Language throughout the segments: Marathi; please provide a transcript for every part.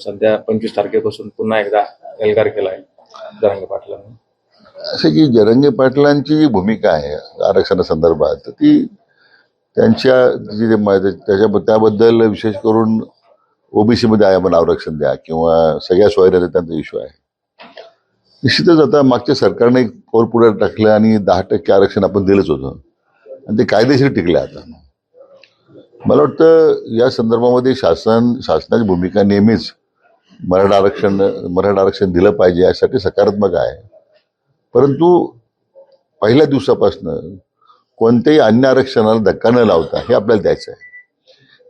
सध्या पंचवीस तारखेपासून पुन्हा एकदा एल्गार केला आहे जरांगे पाटलांनी. असं की जरंगे पाटलांची जी भूमिका आहे आरक्षणासंदर्भात तर ती त्यांच्या त्याच्या त्याबद्दल विशेष करून ओबीसीमध्ये आहे मला आरक्षण द्या किंवा सगळ्या सोयऱ्याचा त्यांचा इश्यू आहे. निश्चितच आता मागच्या सरकारने एक पाऊल पुढे टाकलं आणि दहा टक्के आरक्षण आपण दिलंच होतं. आणि ते कायदेशीर टिकले आता. मला वाटतं या संदर्भामध्ये शासन शासनाची भूमिका नेहमीच मराठा आरक्षण मराठा आरक्षण दिलं पाहिजे यासाठी सकारात्मक आहे. परंतु पहिल्या दिवसापासनं कोणत्याही अन्य आरक्षणाला धक्का न लावता हे आपल्याला द्यायचं आहे.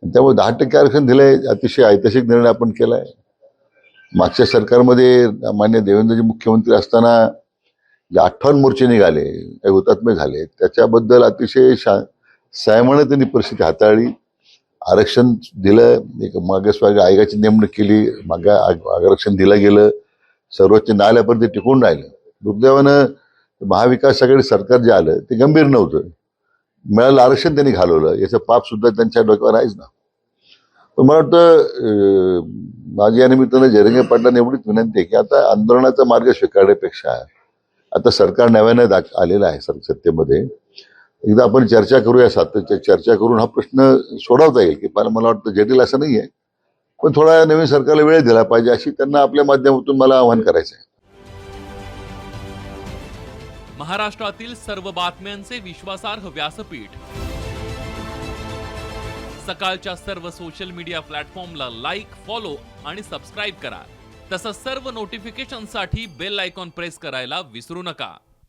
आणि त्यामुळे दहा टक्के आरक्षण दिलंय अतिशय ऐतिहासिक निर्णय आपण केला आहे मागच्या सरकारमध्ये मान्य देवेंद्रजी मुख्यमंत्री असताना जे अठ्ठावन्न मोर्चे निघाले काही हुतात्मे झाले त्याच्याबद्दल अतिशय शा संयमाने त्यांनी परिस्थिती हाताळली. आरक्षण दिलं एक मागासवर्ग आयोगाची नेमणूक केली मागा आरक्षण दिलं गेलं सर्वोच्च न्यायालयापर्यंत टिकून राहिलं. दुर्दैवानं महाविकास आघाडी सरकार जे आलं ते गंभीर नव्हतं. मिळालं आरक्षण त्यांनी घालवलं. याचं पाप सुद्धा त्यांच्या डोक्यावर आहेच ना. पण मला वाटतं माझ्या या निमित्तानं जरंगे पाटलांना एवढीच विनंती आहे की आता आंदोलनाचा मार्ग स्वीकारण्यापेक्षा आता सरकार नव्यानं दाख आलेलं आहे सर सत्तेमध्ये. एकदा आपण चर्चा करूया सातत्य चर्चा करून हा प्रश्न सोडवता येईल की पण मला वाटतं जटिल असं नाही आहे पण थोडा नवीन सरकारला वेळ दिला पाहिजे अशी त्यांना आपल्या माध्यमातून मला आवाहन करायचं आहे महाराष्ट्रातील सर्व बातम्यांचे विश्वासार्ह व्यासपीठ. सकाळच्या सर्व सोशल मीडिया प्लॅटफॉर्मला लाईक फॉलो आणि सबस्क्राईब करा. तसंच सर्व नोटिफिकेशनसाठी बेल आयकॉन प्रेस करायला विसरू नका.